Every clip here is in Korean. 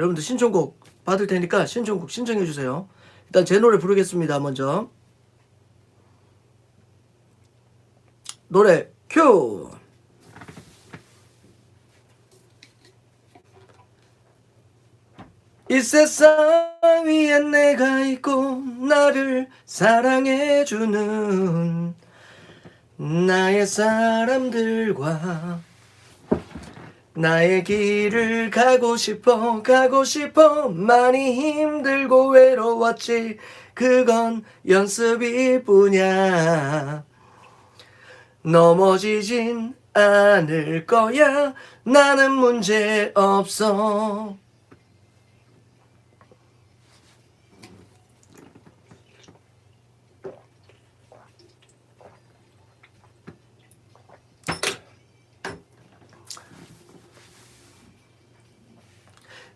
여러분들 신청곡 받을 테니까 신청곡 신청해 주세요. 일단 제 노래 부르겠습니다. 먼저 노래 큐. 이 세상 위에 내가 있고 나를 사랑해주는 나의 사람들과 나의 길을 가고 싶어 가고 싶어. 많이 힘들고 외로웠지. 그건 연습일 뿐이야. 넘어지진 않을 거야. 나는 문제 없어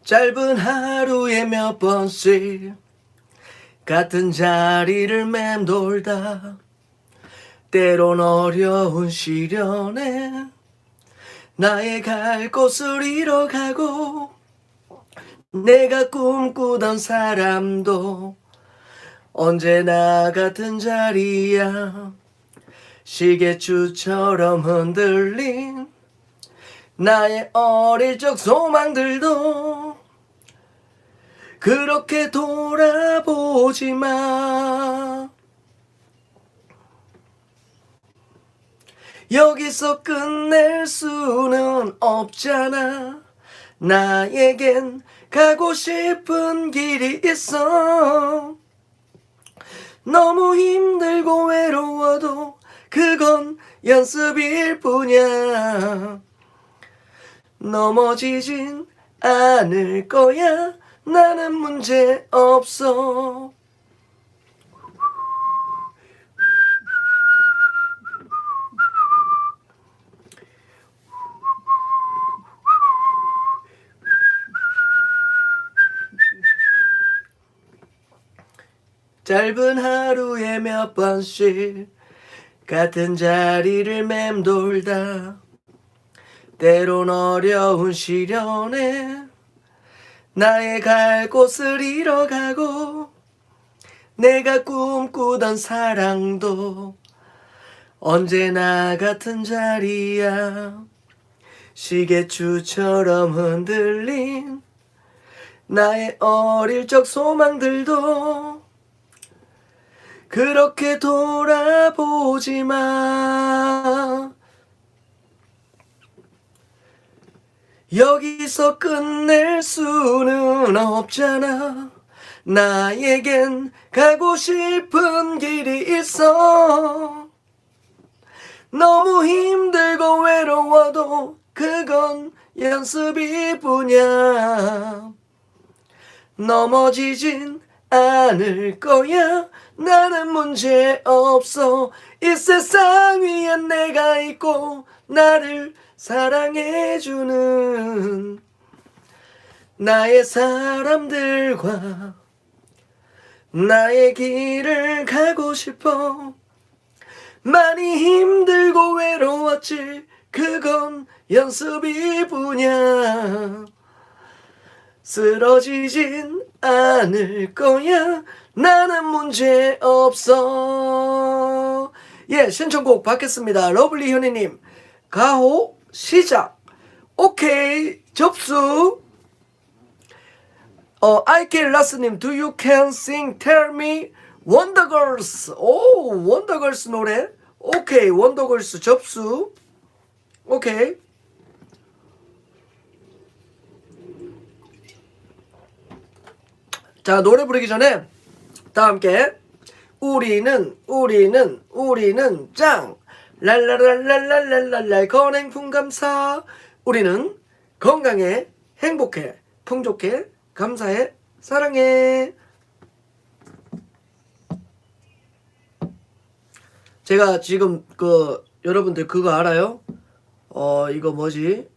짧은 하루에 몇 번씩 같은 자리를 맴돌다 때론 어려운 시련에 나의 갈 곳을 잃어가고 내가 꿈꾸던 사람도 언제나 같은 자리야? 시계추처럼 흔들린 나의 어릴 적 소망들도 그렇게 돌아보지 마. 여기서 끝낼 수는 없잖아. 나에겐 가고 싶은 길이 있어. 너무 힘들고 외로워도 그건 연습일 뿐이야. 넘어지진 않을 거야. 나는 문제 없어. 짧은 하루에 몇 번씩 같은 자리를 맴돌다 때론 어려운 시련에 나의 갈 곳을 잃어가고 내가 꿈꾸던 사랑도 언제나 같은 자리야 시계추처럼 흔들린 나의 어릴 적 소망들도 그렇게 돌아보지 마. 여기서 끝낼 수는 없잖아. 나에겐 가고 싶은 길이 있어. 너무 힘들고 외로워도 그건 연습일 뿐이야. 넘어지진 않을 거야. 나는 문제 없어. 이 세상 위에 내가 있고 나를 사랑해주는 나의 사람들과 나의 길을 가고 싶어. 많이 힘들고 외로웠지. 그건 연습일 뿐이야. 쓰러지진 않을 거야. 나는 문제 없어. 예, 신청곡 받겠습니다. 러블리 현이님, 가호, 시작. 오케이, 접수. 어, 아이케 라스님, do you can sing, tell me, 원더걸스. 오, 원더걸스 노래. 오케이, 원더걸스 접수. 오케이. 자, 노래 부르기 전에 다 함께 우리는 우리는 우리는 짱 랄랄랄랄랄랄랄 건행품 감사 우리는 건강해 행복해 풍족해 감사해 사랑해 제가 지금 그 여러분들 그거 알아요? 어 이거 뭐지?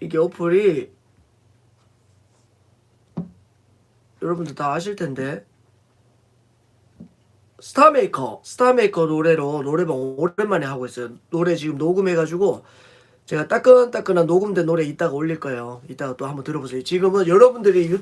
이게 어플이 여러분들 다 아실 텐데. 스타메이커 스타메이커 노래로 노래방 오랜만에 하고 있어요. 노래 지금 녹음해가지고 제가 따끈따끈한 녹음된 노래 이따가 올릴 거예요. 이따가 또 한번 들어보세요. 지금은 여러분들이 유